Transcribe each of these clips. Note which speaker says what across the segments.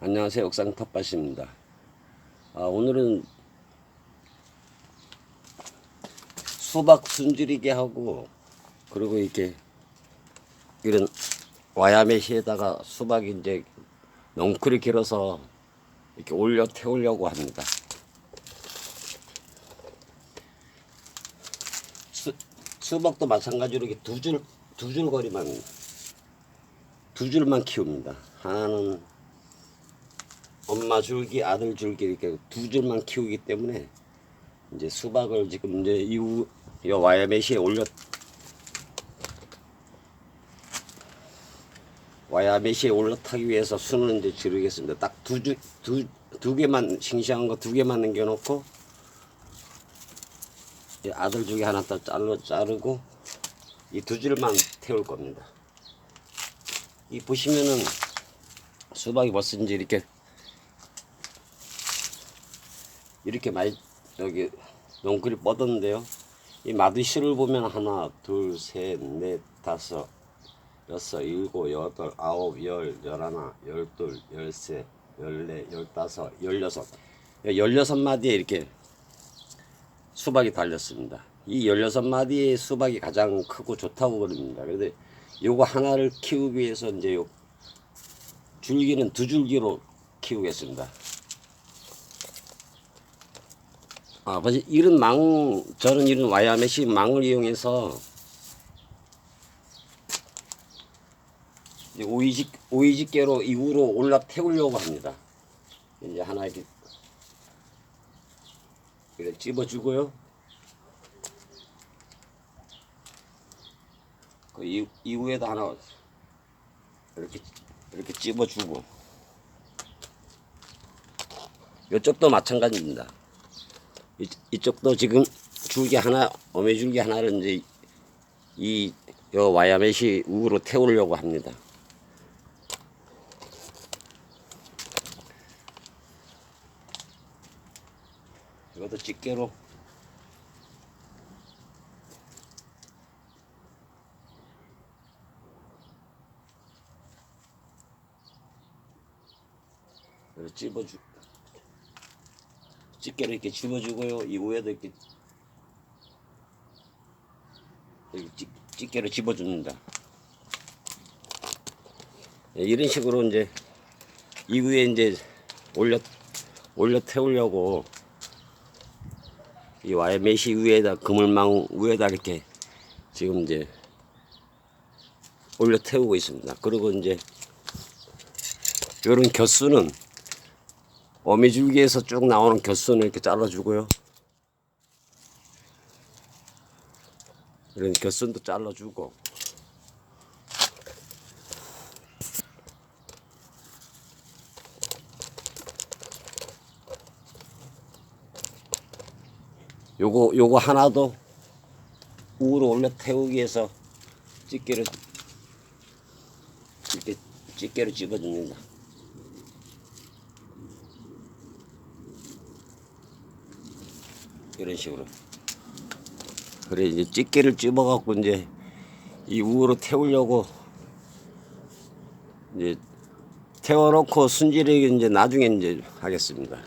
Speaker 1: 안녕하세요. 옥상 텃밭입니다. 아, 오늘은 수박 순지리게 하고 그리고 이렇게 이런 와야메시에다가 수박이 이제 넝쿨이 길어서 이렇게 올려 태우려고 합니다. 수, 수박도 마찬가지로 이렇게 두 줄, 두 줄 거리만, 두 줄만 키웁니다. 하나는 엄마 줄기, 아들 줄기 이렇게 두 줄만 키우기 때문에 이제 수박을 지금 이제 이후 요 와야메시에 올려 와야메시에 올라타기 위해서 순을 이제 지르겠습니다. 딱 두 주, 두, 두 개만, 싱싱한 거 두 개만 남겨놓고, 이 아들 중에 하나 더 잘라, 자르고, 이 두 줄만 태울 겁니다. 이 보시면은 수박이 이제 이렇게, 이렇게 많이, 여기, 농글이 뻗었는데요. 이 마드씨를 보면 하나, 둘, 셋, 넷, 다섯, 여섯, 일곱, 여덟, 아홉, 열, 열하나, 열둘, 열세, 열네, 열다섯, 열여섯. 열여섯 마디에 이렇게 수박이 달렸습니다. 이 열여섯 마디의 수박이 가장 크고 좋다고 그럽니다. 그런데 요거 하나를 키우기 위해서 이제 요 줄기는 두 줄기로 키우겠습니다. 아, 벌써 이런 망, 저는 이런 와야메시 망을 이용해서 이제 오이집 오이집게로 이후로 올라 태우려고 합니다. 이제 하나 이렇게 이렇게 집어주고요. 그 이, 이후에도 하나 이렇게 이렇게 집어주고 이쪽도 마찬가지입니다. 이, 이쪽도 지금 줄기 하나 어메줄기 하나를 이제 이 요 와야메시 우로 태우려고 합니다. 이것도 집게로 집어주 집게로 이렇게 집어주고요 이 위에도 이렇게 집, 집게로 집어줍니다 예, 이런 식으로 이제 이 위에 이제 올려 올려 태우려고 이 와이메시 위에다 그물망 위에다 이렇게 지금 이제 올려 태우고 있습니다. 그리고 이제 이런 곁수는 어미줄기에서 쭉 나오는 곁수는 이렇게 잘라주고요. 이런 곁순도 잘라주고 요거 요거 하나도 우로 올려 태우기 위해서 집게를 이렇게 집게로 집어줍니다. 이런 식으로. 그래 이제 집게를 집어갖고 이제 이 우로 태우려고 이제 태워놓고 순지르기 이제 나중에 이제 하겠습니다.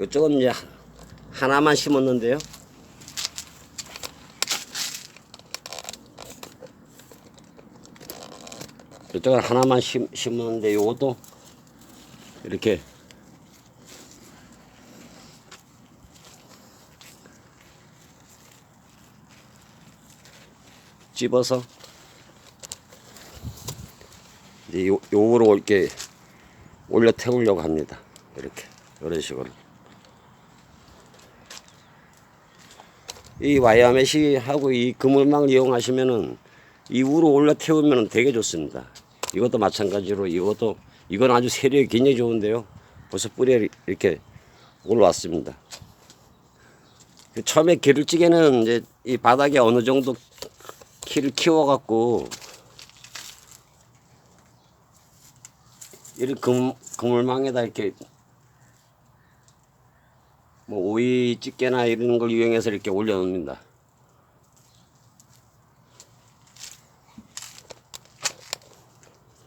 Speaker 1: 이쪽은 이제 하나만 심었는데요. 이쪽은 하나만 심, 심었는데 요것도 이렇게 집어서 이제 요, 요거로 이렇게 올려 태우려고 합니다. 이렇게 이런 식으로. 이 와야메시 하고 이 그물망 이용하시면은 이 위로 올라 태우면 되게 좋습니다. 이것도 마찬가지로 이것도 이건 아주 세력이 굉장히 좋은데요. 벌써 뿌리 이렇게 올라왔습니다. 그 처음에 기를찌개는 이제 이 바닥에 어느 정도 키를 키워갖고 이런 금, 그물망에다 이렇게 뭐 오이 집게나 이런 걸 이용해서 이렇게 올려놓습니다.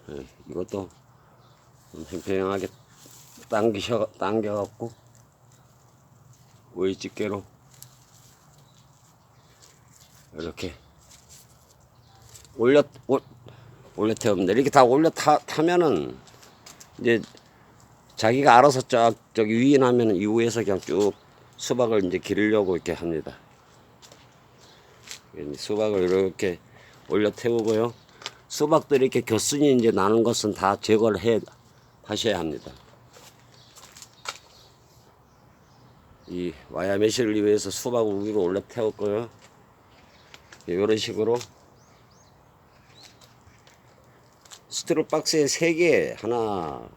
Speaker 1: 예, 이것도 좀 팽팽하게 당기셔 당겨갖고 오이 집게로 이렇게 올려 올, 올려 태웁니다. 이렇게 다 올려 타, 타면은 이제 자기가 알아서 쫙 저기 유인하면 이후에서 그냥 쭉 수박을 이제 기르려고 이렇게 합니다. 수박을 이렇게 올려 태우고요. 수박들이 이렇게 겨순이 이제 나는 것은 다 제거를 해 하셔야 합니다. 이 와야 매실을 위해서 수박을 위로 올려 태웠고요. 이런 식으로 스트로 박스에 세 개, 하나,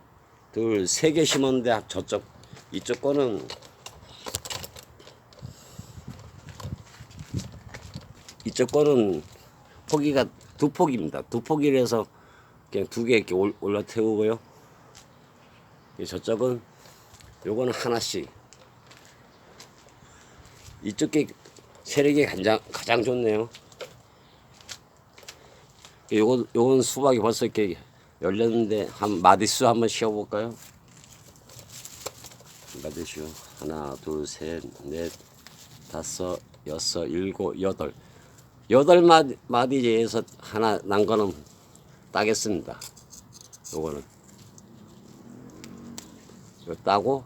Speaker 1: 둘, 세 개 심었는데 저쪽, 이쪽 거는 이쪽 거는 포기가 두 폭입니다. 두 폭이라서 그냥 두 개 이렇게 올- 올려 태우고요. 이 저쪽은 요거는 하나씩. 이쪽 게 세력이 가장 가장 좋네요. 요거 요건 수박이 벌써 이렇게 열렸는데 한 마디수 한번 씌워 볼까요? 마디수 하나 둘셋넷 다섯 여섯 일곱 여덟 여덟 마디 마디에서 하나 난 거는 따겠습니다. 요거는 요 따고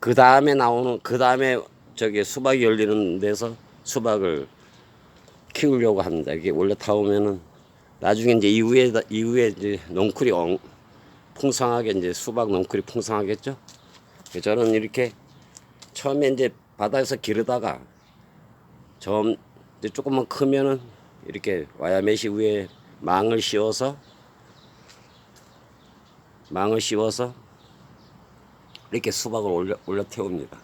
Speaker 1: 그 다음에 나오는 그 다음에 저기 수박이 열리는 데서 수박을 키우려고 합니다. 이게 원래 타오면은 나중에 이제 이후에 이후에 이제 농쿨이 엉, 풍성하게 이제 수박 농쿨이 풍성하겠죠. 저는 이렇게 처음에 이제 바다에서 기르다가 좀 이제 조금만 크면은 이렇게 와야메시 위에 망을 씌워서 망을 씌워서 이렇게 수박을 올려 올려 태웁니다.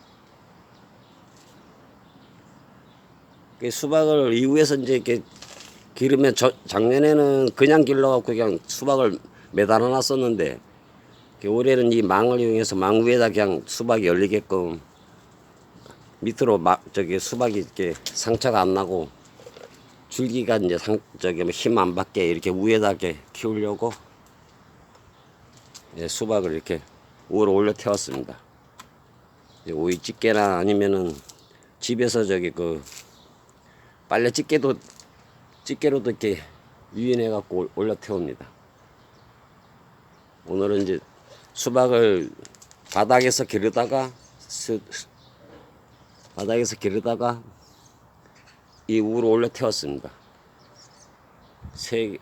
Speaker 1: 그 수박을 이후에서 이제 이렇게 기르면 저, 작년에는 그냥 길러갖고 그냥 수박을 매달아 놨었는데 그 올해는 이 망을 이용해서 망 위에다 그냥 수박이 열리게끔 밑으로 막 저기 수박이 이렇게 상처가 안 나고 줄기가 이제 상 저기 뭐힘안 받게 이렇게 위에다 이렇게 키우려고 예, 수박을 이렇게 위로 올려 태웠습니다. 오이 집게나 아니면은 집에서 저기 그 빨래 집게도 집게로도 이렇게 유인해 갖고 올려 태웁니다. 오늘은 이제 수박을 바닥에서 기르다가 스- 바닥에서 기르다가 이 위로 올려 태웠습니다. 세,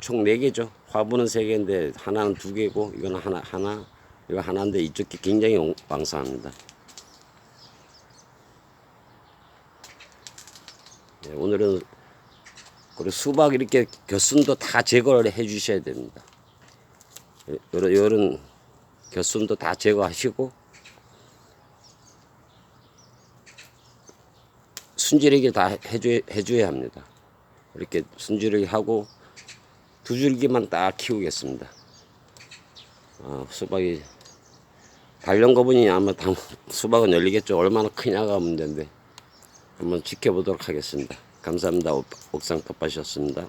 Speaker 1: 총 네 개죠. 화분은 세 개인데 하나는 두 개고 이거는 하나 하나 이거 하나인데 이쪽 게 굉장히 옹- 왕성합니다. 예, 오늘은 그리고 수박 이렇게 겨순도 다 제거를 해 주셔야 됩니다. 예, 요런, 요런 겨순도 다 제거하시고 순지르기 다 해줘야, 해줘야 합니다. 이렇게 순지르기 하고 두 줄기만 딱 키우겠습니다. 아, 수박이 단련 거분이 아마 다, 수박은 열리겠죠. 얼마나 크냐가 문제인데 한번 지켜보도록 하겠습니다. 감사합니다. 옥- 옥상 텃밭이었습니다.